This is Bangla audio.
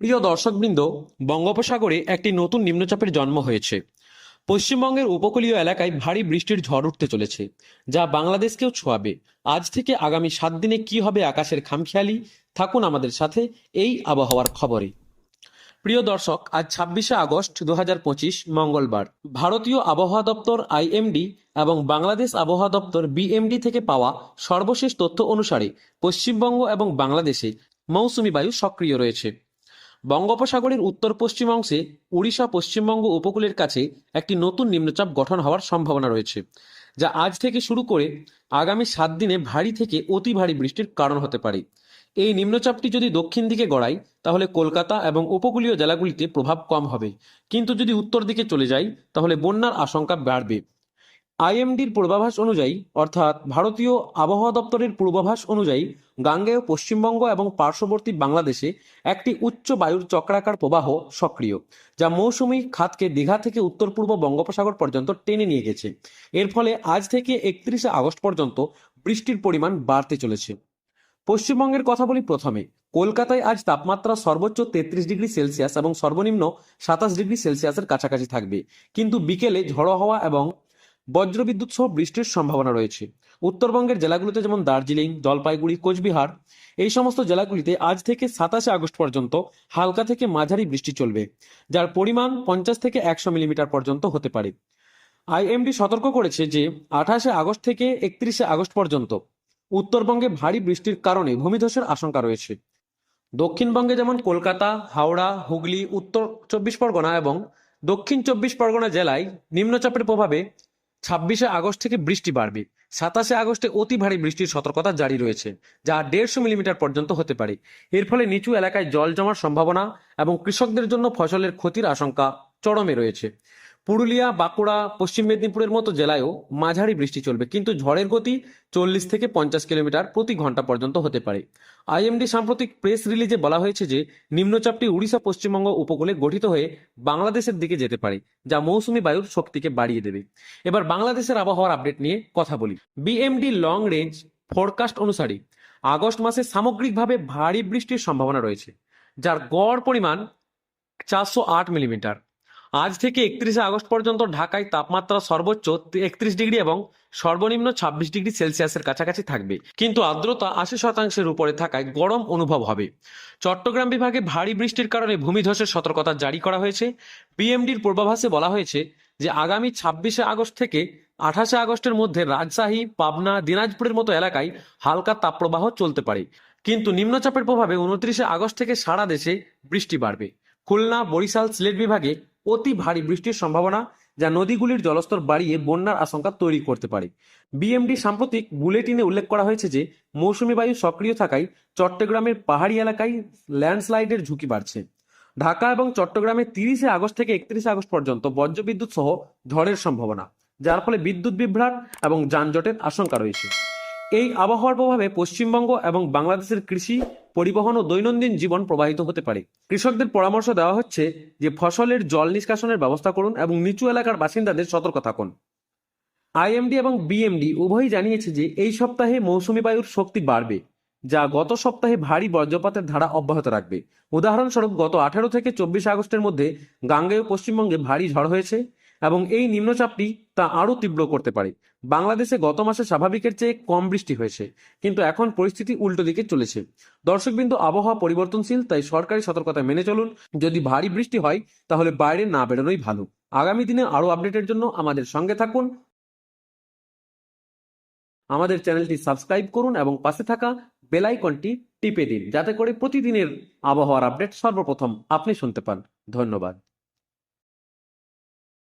প্রিয় দর্শকবৃন্দ, বঙ্গোপসাগরে একটি নতুন নিম্নচাপের জন্ম হয়েছে। পশ্চিমবঙ্গের উপকূলীয় এলাকায় ভারী বৃষ্টির ঝড় উঠতে চলেছে, যা বাংলাদেশকেও ছোঁয়াবে। আজ থেকে আগামী সাত দিনে কি হবে আকাশের খামখেয়ালি? থাকুন আমাদের সাথে এই আবহাওয়ার খবরে। প্রিয় দর্শক, আজ ছাব্বিশে আগস্ট দু হাজার পঁচিশ, মঙ্গলবার। ভারতীয় আবহাওয়া দপ্তর আইএমডি এবং বাংলাদেশ আবহাওয়া দপ্তর বিএমডি থেকে পাওয়া সর্বশেষ তথ্য অনুসারে পশ্চিমবঙ্গ এবং বাংলাদেশে মৌসুমি বায়ু সক্রিয় রয়েছে। বঙ্গোপসাগরের উত্তর পশ্চিম অংশে উড়িষ্যা পশ্চিমবঙ্গ উপকূলের কাছে একটি নতুন নিম্নচাপ গঠন হওয়ার সম্ভাবনা রয়েছে, যা আজ থেকে শুরু করে আগামী সাত দিনে ভারী থেকে অতি ভারী বৃষ্টির কারণ হতে পারে। এই নিম্নচাপটি যদি দক্ষিণ দিকে গড়ায়, তাহলে কলকাতা এবং উপকূলীয় জেলাগুলিতে প্রভাব কম হবে। কিন্তু যদি উত্তর দিকে চলে যায়, তাহলে বন্যার আশঙ্কা বাড়বে। আইএমডির পূর্বাভাস অনুযায়ী, অর্থাৎ ভারতীয় আবহাওয়া দপ্তরের পূর্বাভাস অনুযায়ী, গাঙ্গেয় পশ্চিমবঙ্গ এবং পার্শ্ববর্তী বাংলাদেশে একটি উচ্চ বায়ুর চক্রাকার প্রবাহ সক্রিয়, যা মৌসুমী খাতকে দীঘা থেকে উত্তর পূর্ব বঙ্গোপসাগর পর্যন্ত টেনে নিয়ে গেছে। এর ফলে আজ থেকে একত্রিশে আগস্ট পর্যন্ত বৃষ্টির পরিমাণ বাড়তে চলেছে। পশ্চিমবঙ্গের কথা বলি প্রথমে। কলকাতায় আজ তাপমাত্রা সর্বোচ্চ তেত্রিশ ডিগ্রি সেলসিয়াস এবং সর্বনিম্ন সাতাশ ডিগ্রি সেলসিয়াসের কাছাকাছি থাকবে। কিন্তু বিকেলে ঝড়ো হাওয়া এবং বজ্রবিদ্যুৎ সহ বৃষ্টির সম্ভাবনা রয়েছে। উত্তরবঙ্গের জেলাগুলিতে যেমন দার্জিলিং, জলপাইগুড়ি, কোচবিহার, এই সমস্ত জেলাগুলিতে আজ থেকে সাতাশে আগস্ট পর্যন্ত হালকা থেকে মাঝারি বৃষ্টি চলবে, যার পরিমাণ পঞ্চাশ থেকে একশো মিলিমিটার পর্যন্ত হতে পারে। আইএমডি সতর্ক করেছে যে আঠাশে আগস্ট থেকে একত্রিশে আগস্ট পর্যন্ত উত্তরবঙ্গে ভারী বৃষ্টির কারণে ভূমিধসের আশঙ্কা রয়েছে। দক্ষিণবঙ্গে যেমন কলকাতা, হাওড়া, হুগলি, উত্তর চব্বিশ পরগনা এবং দক্ষিণ চব্বিশ পরগনা জেলায় নিম্নচাপের প্রভাবে ছাব্বিশে আগস্ট থেকে বৃষ্টি বাড়বে। সাতাশে আগস্টে অতি ভারী বৃষ্টির সতর্কতা জারি রয়েছে, যা দেড়শো মিলিমিটার পর্যন্ত হতে পারে। এর ফলে নিচু এলাকায় জল জমার সম্ভাবনা এবং কৃষকদের জন্য ফসলের ক্ষতির আশঙ্কা চরমে রয়েছে। পুরুলিয়া, বাঁকুড়া, পশ্চিম মেদিনীপুরের মতো জেলায়ও মাঝারি বৃষ্টি চলবে, কিন্তু ঝড়ের গতি চল্লিশ থেকে পঞ্চাশ কিলোমিটার প্রতি ঘণ্টা পর্যন্ত হতে পারে। আইএমডি সাম্প্রতিক প্রেস রিলিজে বলা হয়েছে যে, নিম্নচাপটি উড়িষ্যা, পশ্চিমবঙ্গ উপকূলে গঠিত হয়ে বাংলাদেশের দিকে যেতে পারে, যা মৌসুমী বায়ুর শক্তিকে বাড়িয়ে দেবে। এবার বাংলাদেশের আবহাওয়ার আপডেট নিয়ে কথা বলি। বিএমডি লং রেঞ্জ ফোরকাস্ট অনুসারে, আগস্ট মাসে সামগ্রিকভাবে ভারী বৃষ্টির সম্ভাবনা রয়েছে, যার গড় পরিমাণ চারশো আট মিলিমিটার। আজ থেকে একত্রিশে আগস্ট পর্যন্ত ঢাকায় তাপমাত্রা সর্বোচ্চ একত্রিশ ডিগ্রি এবং সর্বনিম্ন ছাব্বিশ ডিগ্রি সেলসিয়াসের কাছাকাছি থাকবে। কিন্তু আর্দ্রতা আশি শতাংশের উপরে থাকায় গরম অনুভব হবে। চট্টগ্রাম বিভাগে ভারী বৃষ্টির কারণে ভূমিধসের সতর্কতা জারি করা হয়েছে। বিএমডির পূর্বাভাসে বলা হয়েছে যে আগামী ছাব্বিশে আগস্ট থেকে আঠাশে আগস্টের মধ্যে রাজশাহী, পাবনা, দিনাজপুরের মতো এলাকায় হালকা তাপপ্রবাহ চলতে পারে। কিন্তু নিম্নচাপের প্রভাবে উনত্রিশে আগস্ট থেকে সারা দেশে বৃষ্টি বাড়বে। খুলনা বরিশাল সিলেট বিভাগে অতি ভারী বৃষ্টির সম্ভাবনা, যা নদীগুলির জলস্তর বাড়িয়ে বন্যার আশঙ্কা তৈরি করতে পারে। বিএমডি সাম্প্রতিক বুলেটিনে উল্লেখ করা হয়েছে যে, মৌসুমি বায়ু সক্রিয় থাকায় চট্টগ্রামের পাহাড়ি এলাকায় ল্যান্ডস্লাইডের ঝুঁকি বাড়ছে। ঢাকা এবং চট্টগ্রামে তিরিশে আগস্ট থেকে একত্রিশে আগস্ট পর্যন্ত বজ্রবিদ্যুৎ সহ ঝড়ের সম্ভাবনা, যার ফলে বিদ্যুৎ বিভ্রাট এবং যানজটের আশঙ্কা রয়েছে। এই আবহাওয়ার প্রভাবে পশ্চিমবঙ্গ এবং বাংলাদেশের কৃষি, পরিবহন ও দৈনন্দিন জীবন প্রবাহিত হতে পারে। কৃষকদের পরামর্শ দেওয়া হচ্ছে যে ফসলের জল নিষ্কাশনের ব্যবস্থা করুন এবং নিচু এলাকার বাসিন্দাদের সতর্ক থাকুন। আইএমডি এবং বিএমডি উভয়ই জানিয়েছে যে এই সপ্তাহে মৌসুমী বায়ুর শক্তি বাড়বে, যা গত সপ্তাহে ভারী বজ্রপাতের ধারা অব্যাহত রাখবে। উদাহরণস্বরূপ, গত আঠারো থেকে চব্বিশ আগস্টের মধ্যে গাঙ্গেয় পশ্চিমবঙ্গে ভারী ঝড় হয়েছে। এবং এই নিম্নচাপটি তা আরও তীব্র করতে পারে। বাংলাদেশে গত মাসে স্বাভাবিকের চেয়ে কম বৃষ্টি হয়েছে, কিন্তু এখন পরিস্থিতি উল্টো দিকে চলেছে। দর্শকবৃন্দ, আবহাওয়া পরিবর্তনশীল, তাই সরকারি সতর্কতা মেনে চলুন। যদি ভারী বৃষ্টি হয়, তাহলে বাইরে না বেরোনোই ভালো। আগামী দিনে আরও আপডেটের জন্য আমাদের সঙ্গে থাকুন। আমাদের চ্যানেলটি সাবস্ক্রাইব করুন এবং পাশে থাকা বেল আইকনটি টিপে দিন, যাতে করে প্রতিদিনের আবহাওয়ার আপডেট সর্বপ্রথম আপনি শুনতে পান। ধন্যবাদ।